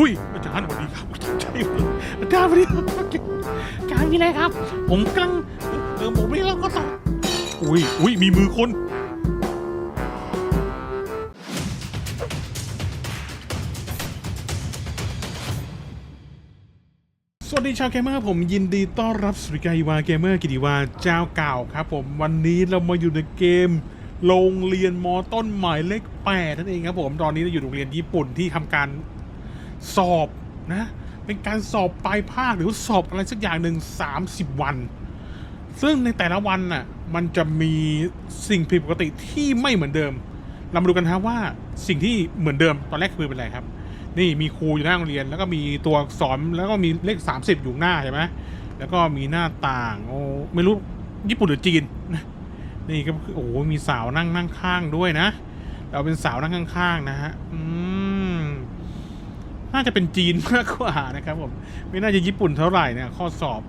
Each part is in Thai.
หุ้ยอาจารย์สวัสดีครับตกใจหมดอาจารย์สวัสดีครับอาจารย์มีอะไรครับ ผมกำลังเออผมไม่แล้วก็ต้องอุ้ยอุ้ยมีมือคนสวัสดีชาวเกมเมอร์ผมยินดีต้อนรับสุริกาอีวาเกมเมอร์กิติวาเจ้าเก่าครับผมวันนี้เรามาอยู่ในเกมโรงเรียนมอต้นหมายเลขแปดนั่นเองครับผมตอนนี้เราอยู่โรงเรียนญี่ปุ่นที่ทำการ สอบนะ เป็นการสอบปลายภาคหรือสอบอะไรสักอย่างหนึ่ง30 วัน ซึ่งในแต่ละวันน่ะมันจะมีสิ่งผิดปกติที่ไม่เหมือนเดิม เรามาดูกันครับว่าสิ่งที่เหมือนเดิมตอนแรกคือเป็นอะไรครับ นี่มีครูอยู่หน้าโรงเรียน แล้วก็มีตัวอักษรแล้วก็มีเลข 30 อยู่หน้าใช่ไหมแล้วก็มีหน้าต่างโอ้ไม่รู้ญี่ปุ่นหรือจีนนี่ก็คือโอ้โหมีสาวนั่งนั่งข้างด้วยนะ เราเป็นสาวนั่งข้างๆนะฮะอืม น่าจะเป็นจีนมากกว่านะครับผมไม่น่าจะญี่ปุ่นเท่าไหร่เนี่ยข้อสอบ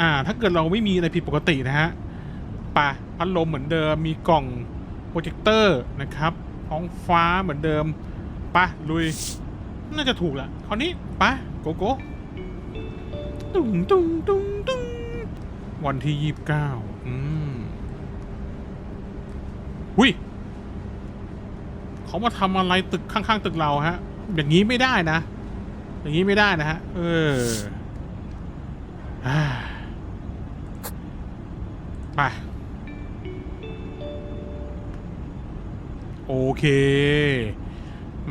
อ่า ถ้าเกิดเราไม่มีอะไรผิดปกตินะฮะปะพัดลมเหมือนเดิมมีกล่องโปรเจคเตอร์นะครับท้องฟ้าเหมือนเดิมปะลุย น่าจะถูกแหละคราวนี้ไปโกโก้ตุ้งตุ้งตุ้งตุ้งวันที่ยี่สิบเก้าอืมหุยเขามาทำอะไรตึกข้างๆ ตึกเราฮะ อย่างนี้ไม่ได้นะ อย่างนี้ไม่ได้นะฮะ เออไปโอเค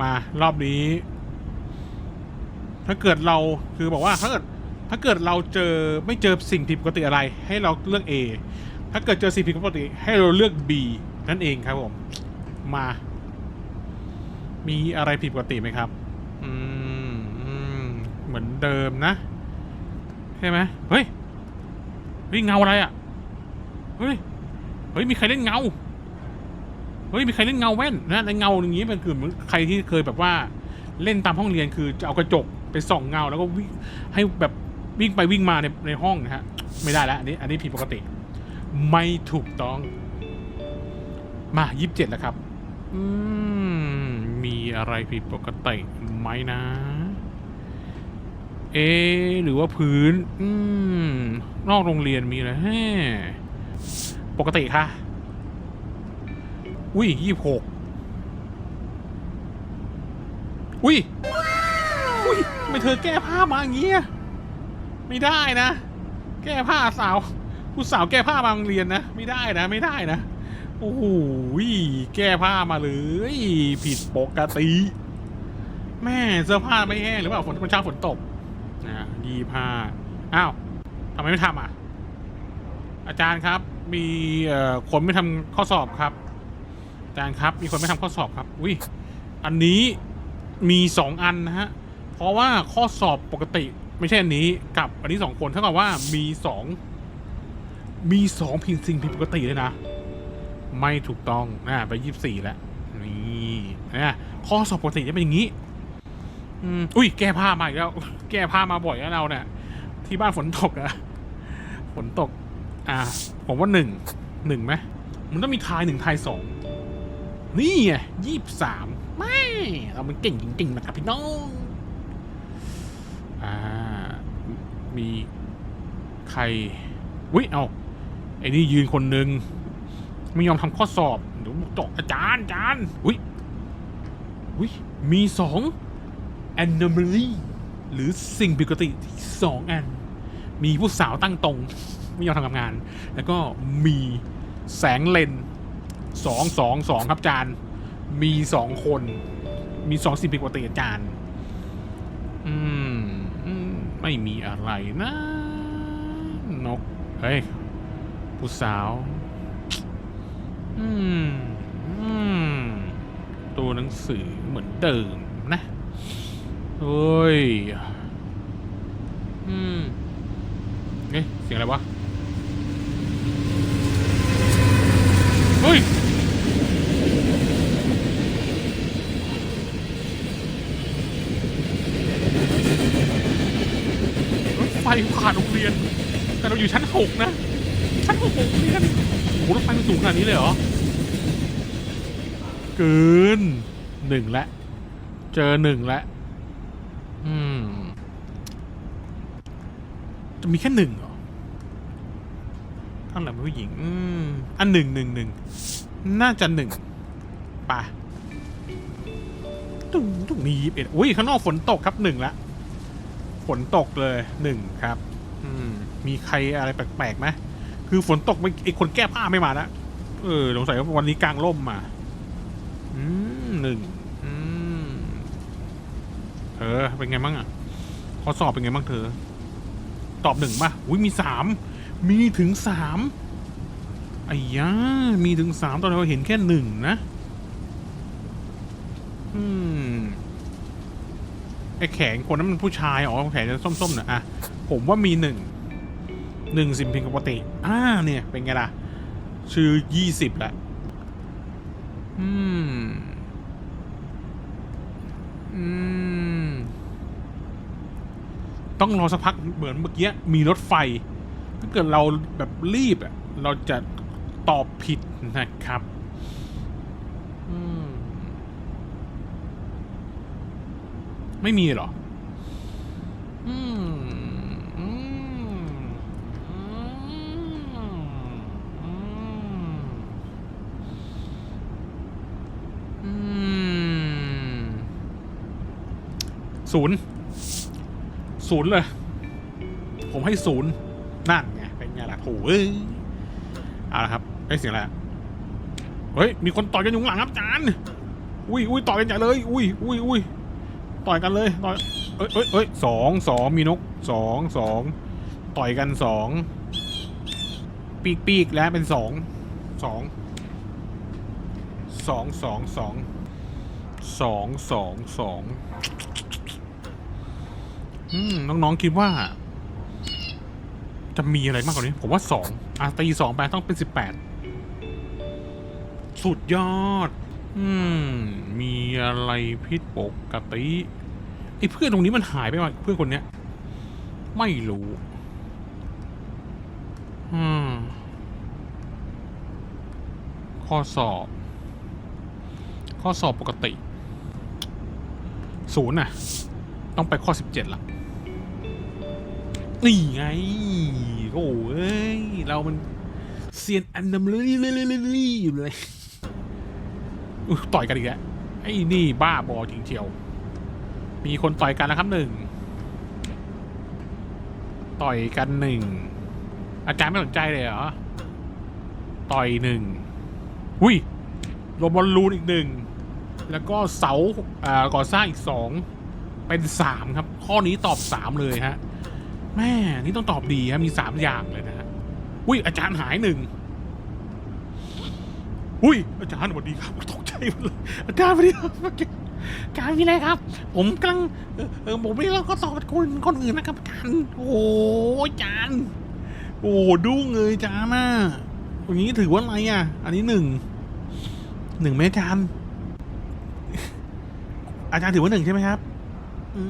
มารอบนี้ ถ้าเกิดเราคือบอกว่าถ้าเกิดถ้าเกิดเราเจอไม่เจอสิ่งผิดปกติอะไร ให้เราเลือก A ถ้าเกิดเจอสิ่งผิดปกติ ให้เราเลือก B นั่นเองครับผม มา มีอะไรผิดปกติไหมครับ มเหมือนเดิมนะ ใช่ไหมเฮ้ย เฮ้ย เงาอะไรอะ เฮ้ย เฮ้ย มีใครเล่นเงา เฮ้ย มีใครเล่นเงาแว่นนะในเงาอย่างนี้มันคือเหมือนใครที่เคยแบบว่าเล่นตามห้องเรียนคือจะเอากระจกไปส่องเงาแล้วก็วิ่งให้แบบวิ่งไปวิ่งมาในในห้องนะฮะ ไม่ได้แล้วอันนี้อันนี้ผิดปกติ ไม่ถูกต้อง มายี่สิบเจ็ดแล้วครับ อืม มีอะไรผิดปกติไหมนะ เอะหรือว่าพื้น อืม นอกโรงเรียนมีอะไรแฮ่ปกติค่ะ อุ้ยยี่หกอุ้ย อุ้ยทำไมเธอแก้ผ้ามาอย่างเงี้ย ไม่ได้นะ แก้ผ้าสาวผู้สาวแก้ผ้ามาโรงเรียนนะ ไม่ได้นะ ไม่ได้นะ โอ้โหแก้ผ้ามาเลย ผิดปกติ แม่เสื้อผ้าไม่แห้งหรือเปล่าฝนมันช้าฝนตก นะยี่ผ้าอ้าวทำไมไม่ทำอะ อาจารย์ครับ มีคนไม่ทำข้อสอบครับ อาจารย์ครับ มีคนไม่ทำข้อสอบครับ อุ้ยอันนี้มีสองอันนะฮะ เพราะว่าข้อสอบปกติ ไม่ใช่อันนี้กับอันนี้สองคนเท่ากับว่ามีสองมีสองผิดสิ่งผิดปกติเลยนะ ไม่ถูกต้องนะไปยี่สิบสี่แล้วนี่นะข้อสอบปกติจะเป็นอย่างนี้ อืมอุ้ยแก้ผ้ามาอีกแล้ว แก้ผ้ามาบ่อยแล้วเราเนี่ย ที่บ้านฝนตกอะฝนตก อ่า ผมว่าหนึ่งหนึ่งไหมมันต้องมีทายหนึ่งทายสองนี่ไงยี่สิบสามไม่เรามันเก่งจริงๆนะครับพี่น้องอ่ามีใครอุ้ยเอาไอ้นี่ยืนคนหนึ่งไม่ยอมทำข้อสอบเดี๋ยวตกอาจารย์อาจารย์อุ้ยอุ้ยมีสอง anomaly หรือสิ่งผิดปกติสองอัน มีผู้สาวตั้งตรง ไม่ยอมทำงาน แล้วก็มีแสงเลนสองสองสองครับจารย์มีสองคน มีสองสิ่งผิดปกติจารย์อืมอืมไม่มีอะไรนะ นก เฮ้ย ผู้สาว อืม อืม ตัวหนังสือเหมือนเดิมนะ เฮ้ย อืมเฮ้ยเสียงอะไรวะ เฮ้ย รถไฟผ่านโรงเรียน แต่เราอยู่ชั้นหกนะ ชั้นหกของโรงเรียนโอ้โหรถไฟมันสูงขนาดนี้เลยเหรอ เกินหนึ่งละ เจอหนึ่งละ จะมีแค่หนึ่งเหรอข้างหลังผู้หญิง อืมอันหนึ่งหนึ่งหนึ่งน่าจะหนึ่งปะตรงตรงนี้ยิบเอ็ดอุ้ยข้างนอกฝนตกครับหนึ่งละฝนตกเลยหนึ่งครับ อืม มีใครอะไรแปลกๆไหมคือฝนตกไม่ไอคนแก้ผ้าไม่มาละเออสงสัยว่าวันนี้กลางร่มมา อืมหนึ่ง เธอเป็นไงบ้างอะข้อสอบเป็นไงบ้างเธอ ตอบหนึ่งป่ะอุ้ยมีสามมีถึงสามไอ้ยามีถึงสามตอนเราเห็นแค่หนึ่งนะอืมไอ้แขงคนนั้นมันผู้ชายอ๋อแขนจะส้มๆนะอะผมว่ามีหนึ่งหนึ่งสิ่งผิดปกติอ่าเนี่ย เป็นไงล่ะ ชื่อยี่สิบละอืม อืม ต้องรอสักพักเหมือนเมื่อกี้มีรถไฟ ถ้าเกิดเราแบบรีบอะเราจะตอบผิดนะครับมไม่มีหรอ อืมอืมอืมอืมอืมศูนย์ ศูนย์เลย ผมให้ศูนย์นั่นไงเป็นไงล่ะโอ้ยเอาละครับไอ้เสียงอะไรเฮ้ยมีคนต่อยกันอยู่หลังครับอาจานอุ้ยอุ้ยต่อยกันใหญ่เลย อุ้ยอุ้ยอุ้ยต่อยกันเลยต่อยเอ้ยเอ้ยเอ้ยสองสองมีนกสองสองต่อยกันสองปีกปีกแล้วเป็นสองสองสองสองสองสองสองสอง อืมน้องๆคิดว่า จะมีอะไรมากกว่านี้ ผมว่าสองอะตีสองไปต้องเป็นสิบแปดสุดยอด อืม มีอะไรผิดปกติไอ้เพื่อนตรงนี้มันหายไปว่ะเพื่อนคนเนี้ย ไม่รู้ อืม ข้อสอบ ข้อสอบปกติศูนย์น่ะ ต้องไปข้อสิบเจ็ดละ นี่ไงโอ้เอ้ย เรามันเซียนอันดัมลี่ลี่ลี่ลี่อยู่เลยต่อยกันอีกแล้วไอ้นี่บ้าบอจริงเชียว มีคนต่อยกันแล้วครับหนึ่ง ต่อยกันหนึ่ง อาจารย์ไม่สนใจเลยเหรอ ต่อยหนึ่งอุ้ยโรบอลลูนอีกหนึ่ง แล้วก็เสาอ่าก่อสร้างอีกสอง เป็นสามครับ ข้อนี้ตอบสามเลยฮะ แม่นี่ต้องตอบดีครับมีสามอย่างเลยนะฮะอุ้ยอาจารย์หายหนึ่งอุ้ยอาจารย์สวัสดีครับตกใจหมดเลยอาจารย์สวัสดีครับอาจารย์มีอะไรครับ ผมกำลังเออผมไม่เราก็ตอบคนคนอื่นนะครับอาจารย์โอ้อาจารย์โอ้โหดุ้งเลยอาจารย์น่ะอย่างนี้ถือว่าอะไรอะ อันนี้หนึ่งหนึ่งไหมอาจารย์ อาจารย์ถือว่าหนึ่งใช่ไหมครับอื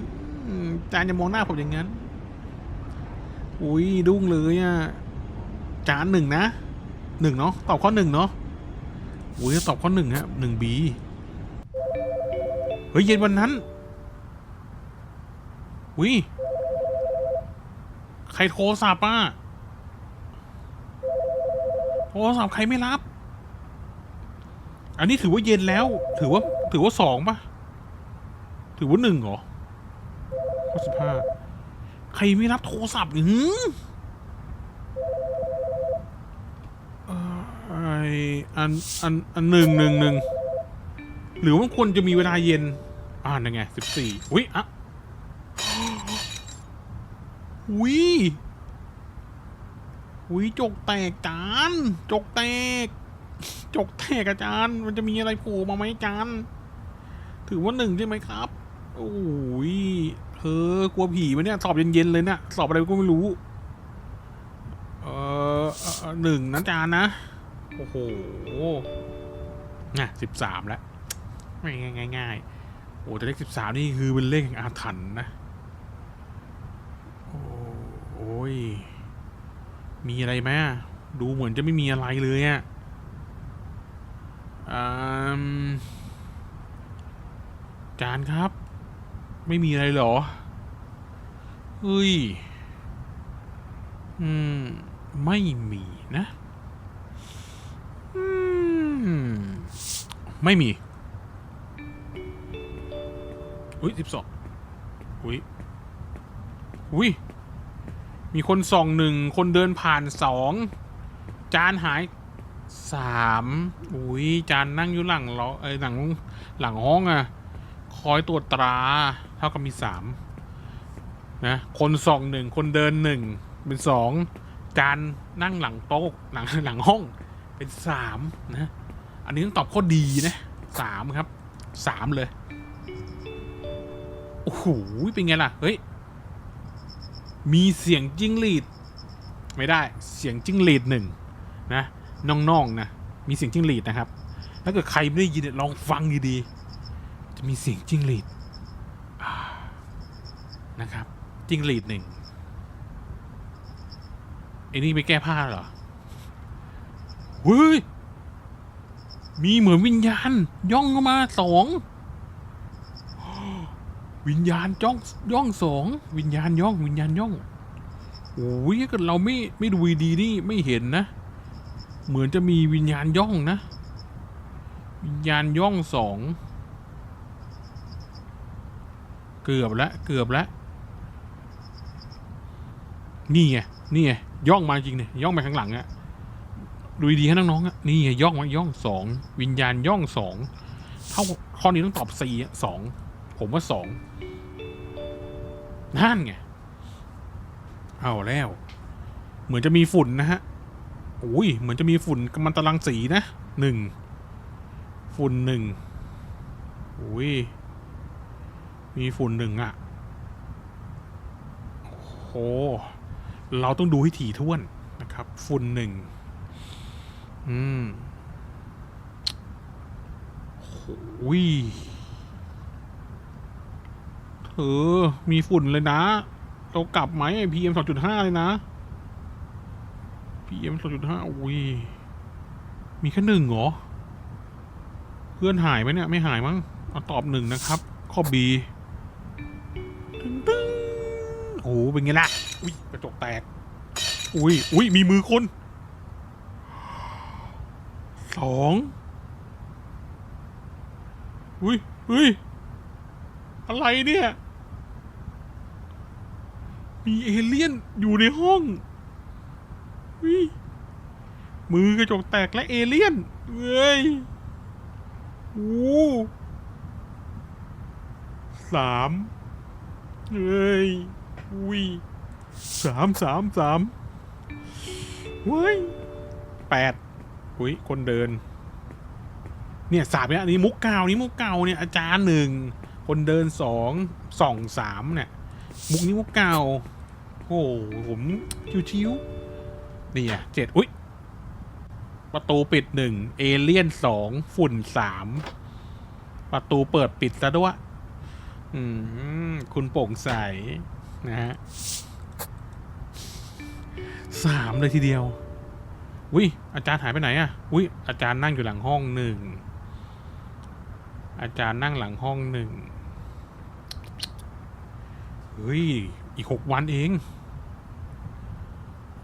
มอาจารย์จะมองหน้าผมอย่างนั้น อุ้ยดุ้งเลยอะจารย์หนึ่งนะหนึ่งเนาะตอบข้อหนึ่งเนาะอุ้ยตอบข้อหนึ่งฮะหนึ่งบีเฮ้ยเย็นวันนั้นอุ้ยใครโทรศัพท์อะโทรศัพท์ใครไม่รับ อันนี้ถือว่าเย็นแล้ว ถือว่าถือว่าสองป่ะ ถือว่าหนึ่งเหรอข้อสิบห้า ใครไม่รับโทรศัพท์หรือหือเอ่อไออันอันอันหนึ่งหนึ่งหนึ่งหรือว่าควรจะมีเวลาเย็น อ่านั่นไงสิบสี่อุ้ยอะอุ้ยอุ้ยจกแตกจานจกแตก จกแตกอาจารย์ มันจะมีอะไรโผล่มาไหมอาจารย์ ถือว่าหนึ่งใช่ไหมครับ โอ้ย เธอกลัวผีไหมเนี่ย สอบเย็นๆเลยเนี่ย สอบอะไรก็ไม่รู้ เอ่อหนึ่งนะจารย์นะ โอ้โหน่ะสิบสามแล้วง่ายง่ายง่ายๆโอ้แต่เลขสิบสามนี่คือเป็นเลขแห่งอาถรรพ์นะ โอ้โอยมีอะไรไหมดูเหมือนจะไม่มีอะไรเลยอะอจานครับ ไม่มีอะไรหรอเฮ้ย อืม ไม่มีนะ อืม ไม่มี อุ้ยสิบสองอุ้ย อุ้ย มีคนส่องหนึ่ง คนเดินผ่านสอง จานหายสามอุ้ย จานนั่งอยู่หลังล้อเอ้ยหลังหลังห้องอะคอยตรวจตรา ท่ากับมีสามนะคนส่องหนึ่งคนเดินหนึ่งเป็นสองจานนั่งหลังโต๊ะหลังหลังห้องเป็นสามนะ อันนี้ต้องตอบข้อดีนะสามครับสามเลยโอ้โหเป็นไงล่ะ เฮ้ย มีเสียงจิ้งหรีด ไม่ได้เสียงจิ้งหรีดหนึ่งนะน้องๆนะมีเสียงจิ้งหรีดนะครับถ้าเกิดใครไม่ได้ยินลองฟังดีๆจะมีเสียงจิ้งหรีด นะครับจิงหรีดหนึ่งไอ้นี่ไปแก้ผ้าเหรอเฮ้ยมีเหมือนวิญญาณย่องเข้ามาสองวิญญาณจ้องย่องสองวิญญาณย่อง วิญญาณย่องโอ้ยถ้าเกิดเราไม่ไม่ดูดีนี่ไม่เห็นนะ เหมือนจะมีวิญญาณย่องนะ วิญญาณย่องสองเกือบแล้วเกือบแล้ว นี่ไงนี่ไงย่องมาจริงเนี่ยย่องไปข้างหลังอะดูดีๆให้น้องๆอะนี่ไงย่องมาย่องสองวิญญาณย่องสองเท่าข้อนี้ต้องตอบสี่อะสองผมว่าสองนั่นไงเอาแล้ว เหมือนจะมีฝุ่นนะฮะอุ้ยเหมือนจะมีฝุ่นกัมมันตรังสีนะหนึ่งฝุ่นหนึ่งอุ้ยมีฝุ่นหนึ่งอะโอ้โห เราต้องดูให้ถี่ถ้วนนะครับ ฝุ่นหนึ่งอืมโอ้ยเธอมีฝุ่นเลยนะ เรากลับไหมไอพีเอ็มสองจุดห้าเลยนะ PM 2.5อุ้ยมีแค่หนึ่งเหรอ เพื่อนหายไหมเนี่ย ไม่หายมั้งเอาตอบหนึ่งนะครับ ข้อ B ตึ้งตึ้ง โอ้โหเป็นไงล่ะอุ้ยกระจกแตก อุ้ยอุ้ยมีมือคนสองอุ้ยอุ้ยอะไรเนี่ย มีเอเลี่ยนอยู่ในห้องอุ๊ยมือกระจกแตกและเอเลี่ยนเอ้ยโอ้สามเอ้ย อุ้ยสามสามสามเว้ยแปดอุ้ยคนเดิน เนี่ยสามเนี่ยนนี้มุกเก่านี่มุกเก่าเนี่ยอาจารย์หนึ่งคนเดินสองสองสามเนี่ยมุกนี้มุกเก่าโอ้โหผมชิวๆนี่อะเจ็ดอุ้ยประตูปิดหนึ่งเอเลี่ยนสองฝุ่นสามประตูเปิดปิดซะด้วย อืม คุณโปร่งใส นะฮะสามเลยทีเดียวอุ้ยอาจารย์หายไปไหนอะอุ้ยอาจารย์นั่งอยู่หลังห้องหนึ่งอาจารย์นั่งหลังห้องหนึ่งเฮ้ยอีกหกวันเอง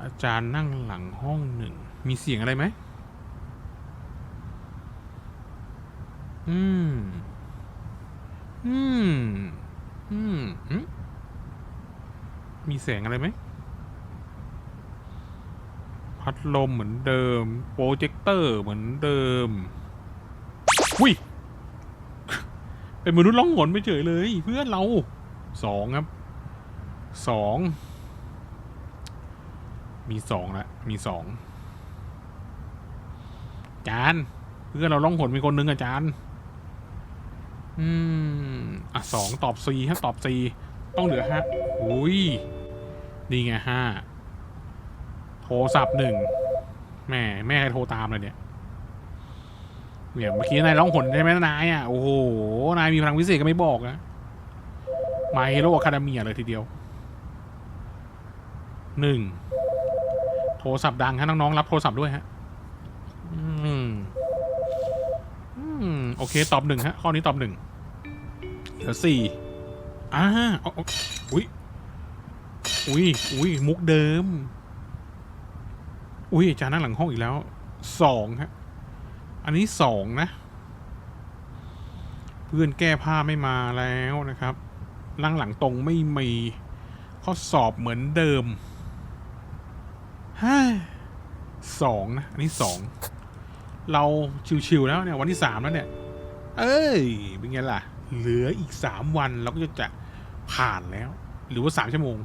อาจารย์นั่งหลังห้องหนึ่งมีเสียงอะไรไหมอืม อืม อืมอืม มีแสงอะไรไหม พัดลมเหมือนเดิม โปรเจคเตอร์เหมือนเดิมอุ้ยเป็นมนุษย์ล่องหนไปเฉยเลย เพื่อนเราสองครับสองมีสองละมีสองจานเพื่อนเราล่องหนมีคนนึงอาจารย์อืม อะสองตอบซีฮะตอบซีต้องเหลือห้าอุ้ย นี่ไงห้าโทรศัพท์หนึ่งแม่แม่ใครโทรตามเลยเนี่ยเนี่ยเมื่อกี้นายร้องหนใช่ไหมนายอะโอ้โหนายมีพลังวิเศษก็ไม่บอกนะมาเฮโร่คาเดมีเลยทีเดียวหนึ่งโทรศัพท์ดังฮะน้องๆรับโทรศัพท์ด้วยฮะอืมอืมโอเคตอบหนึ่งฮะข้อนี้ตอบหนึ่งเหลือสี่อ่าออาอุ้ย อุ้ยอุ้ยมุกเดิม อุ้ยอาจารย์นั่งหลังห้องอีกแล้วสองฮะ อันนี้สองนะ เพื่อนแก้ผ้าไม่มาแล้วนะครับนั่งหลังตรงไม่มีข้อสอบเหมือนเดิมฮ่าสองนะ อันนี้สอง เราชิวๆแล้วเนี่ย วันที่สามแล้วเนี่ย เอ้ย เป็นไงล่ะ เหลืออีกสามวันเราก็จะผ่านแล้ว หรือว่าสามชั่วโมง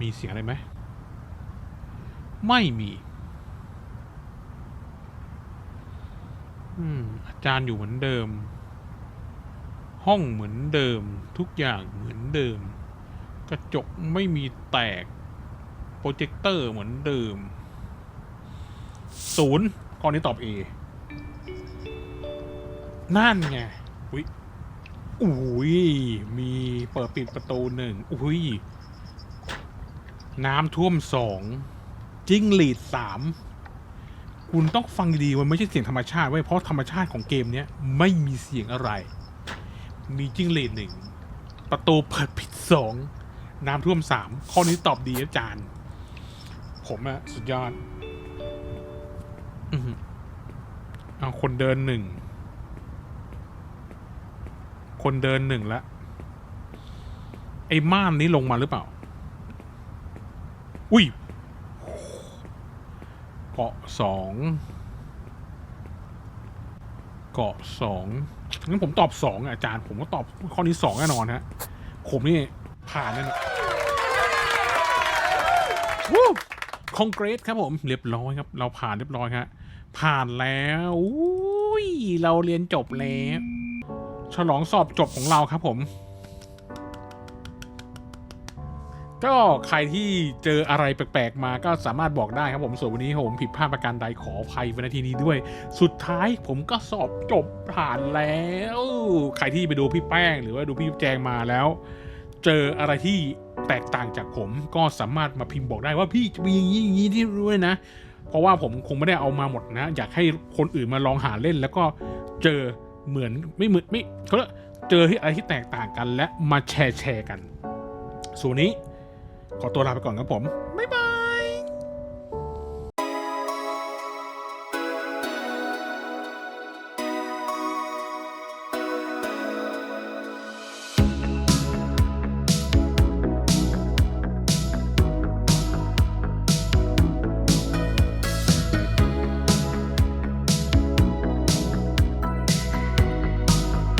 มีเสียงอะไรไหม ไม่มีอืมอาจารย์อยู่เหมือนเดิม ห้องเหมือนเดิม ทุกอย่างเหมือนเดิม กระจกไม่มีแตก โปรเจคเตอร์เหมือนเดิม ศูนย์ข้อนี้ตอบ A นั่นไงอุ้ยอุ้ยมีเปิดปิดประตูหนึ่งอุ้ยน้ำท่วมสองจิ้งหรีดสามคุณต้องฟังดีๆมันไม่ใช่เสียงธรรมชาติไว้เพราะธรรมชาติของเกมเนี้ยไม่มีเสียงอะไร มีจิ้งหรีดหนึ่งประตูเปิดผิดสองน้ำท่วมสามข้อนี้ตอบดีอาจารย์ ผมอะสุดยอดอือหือเอาคนเดินหนึ่ง คนเดินหนึ่งละไอ้ม่านนี้ลงมาหรือเปล่า อุ้ยเกาะสองเกาะสองงั้นผมตอบสองอะอาจารย์ ผมก็ตอบข้อนี้สองแน่นอนฮะ ผมนี่ผ่านแน่นอนวู้คอนกรสครับผม เรียบร้อยครับ เราผ่านเรียบร้อยครับผ่านแล้วอุ้ยเราเรียนจบแล้ว ฉลองสอบจบของเราครับผม ก็ใครที่เจออะไรแปลกๆมาก็สามารถบอกได้ครับผมส่วนวันนี้ผมผิดพลาดประการใดขออภัยว้ในทีนี้ด้วย สุดท้ายผมก็สอบจบผ่านแล้ว ใครที่ไปดูพี่แป้ง หรือว่าดูพี่แจงมาแล้ว เจออะไรที่แตกต่างจากผมก็สามารถมาพิมพ์บอกได้ว่าพี่มีอย่างนี้อย่างนี้ที่รู้เลยนะ เพราะว่าผมคงไม่ได้เอามาหมดนะ อยากให้คนอื่นมาลองหาเล่นแล้วก็เจอ เหมือนไม่เหมือนไม่เขาเรียเจอที่อะไรที่แตกต่างกันและมาแชร์แชร์กัน ส่วนนี้ขอตัวลาไปก่อนครับผม บ๊ายบาย